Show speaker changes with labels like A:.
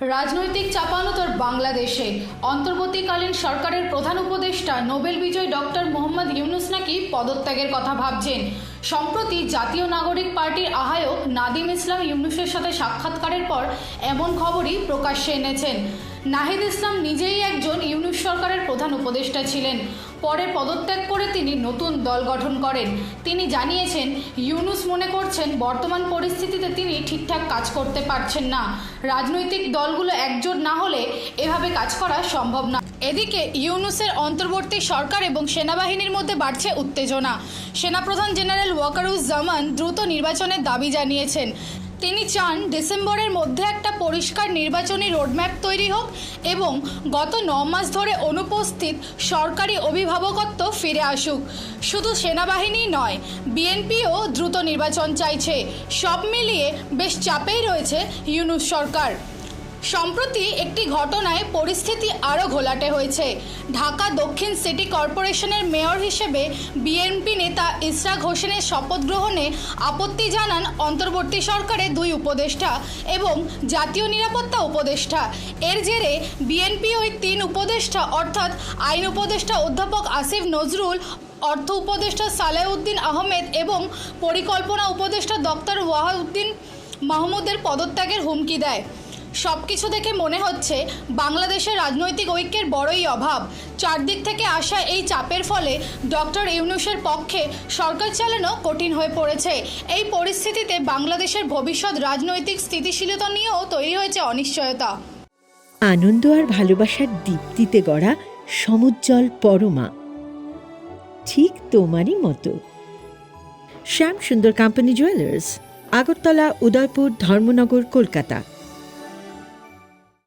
A: রাজনৈতিক চাপানোতর বাংলাদেশে। অন্তর্বর্তীকালীন সরকারের প্রধান উপদেষ্টা নোবেল বিজয়ী ডক্টর মোহাম্মদ ইউনুস নাকি পদত্যাগের কথা ভাবছেন। সম্প্রতি জাতীয় নাগরিক পার্টির আহ্বায়ক নাদিম ইসলাম ইউনুসের সাথে সাক্ষাৎকারের পর এমন খবরই প্রকাশ্যে এনেছেন। নাহিদ ইসলাম নিজেই একজন ইউনুস সরকারের প্রধান উপদেষ্টা ছিলেন। পরে পদত্যাগ করে তিনি নতুন দল গঠন করেন। তিনি জানিয়েছেন, ইউনুস মনে করছেন বর্তমান পরিস্থিতিতে তিনি ঠিকঠাক কাজ করতে পারছেন না। রাজনৈতিক দলগুলো একজোট না হলে এভাবে কাজ করা সম্ভব না। এদিকে ইউনুসের অন্তর্বর্তী সরকার এবং সেনাবাহিনীর মধ্যে বাড়ছে উত্তেজনা। সেনাপ্রধান জেনারেল ওয়াকারুজ্জামান দ্রুত নির্বাচনের দাবি জানিয়েছেন। তিনি চান ডিসেম্বরের মধ্যে একটা পরিষ্কার নির্বাচনী রোডম্যাপ তৈরি হোক এবং গত ন মাস ধরে অনুপস্থিত সরকারি অভিভাবকত্ব ফিরে আসুক। শুধু সেনাবাহিনী নয়, বিএনপিও দ্রুত নির্বাচন চাইছে। সব মিলিয়ে বেশ চাপেই রয়েছে ইউনুস সরকার। সম্প্রতি একটি ঘটনায় পরিস্থিতি আরও ঘোলাটে হয়েছে। ঢাকা দক্ষিণ সিটি কর্পোরেশনের মেয়র হিসেবে বিএনপি নেতা ইসরাক হোসেনের শপথ গ্রহণে আপত্তি জানান অন্তর্বর্তী সরকারের দুই উপদেষ্টা এবং জাতীয় নিরাপত্তা উপদেষ্টা। এর জেরে বিএনপি ওই তিন উপদেষ্টা অর্থাৎ আইন উপদেষ্টা অধ্যাপক আসিফ নজরুল, অর্থ উপদেষ্টা সালেউদ্দিন আহমেদ এবং পরিকল্পনা উপদেষ্টা ডক্টর ওয়াহাউদ্দিন মাহমুদের পদত্যাগের হুমকি দেয়। সব কিছু দেখে মনে হচ্ছে বাংলাদেশের রাজনৈতিক ঐক্যের বড়ই অভাব। চারদিক থেকে আসা এই চাপের ফলে ডক্টর ইউনুসের পক্ষে সরকার চালানো কঠিন হয়ে পড়েছে। এই পরিস্থিতিতে বাংলাদেশের ভবিষ্যৎ রাজনৈতিক স্থিতিশীলতা নিয়েও তৈরি হয়েছে অনিশ্চয়তা।
B: আনন্দ আর ভালোবাসার দীপ্তিতে গড়া সমুজ্জ্বল পরমা। ঠিক তোমারই মতো। Shyam Sundar company jewellers Agartala, Udaipur, Dharmanagar, Kolkata.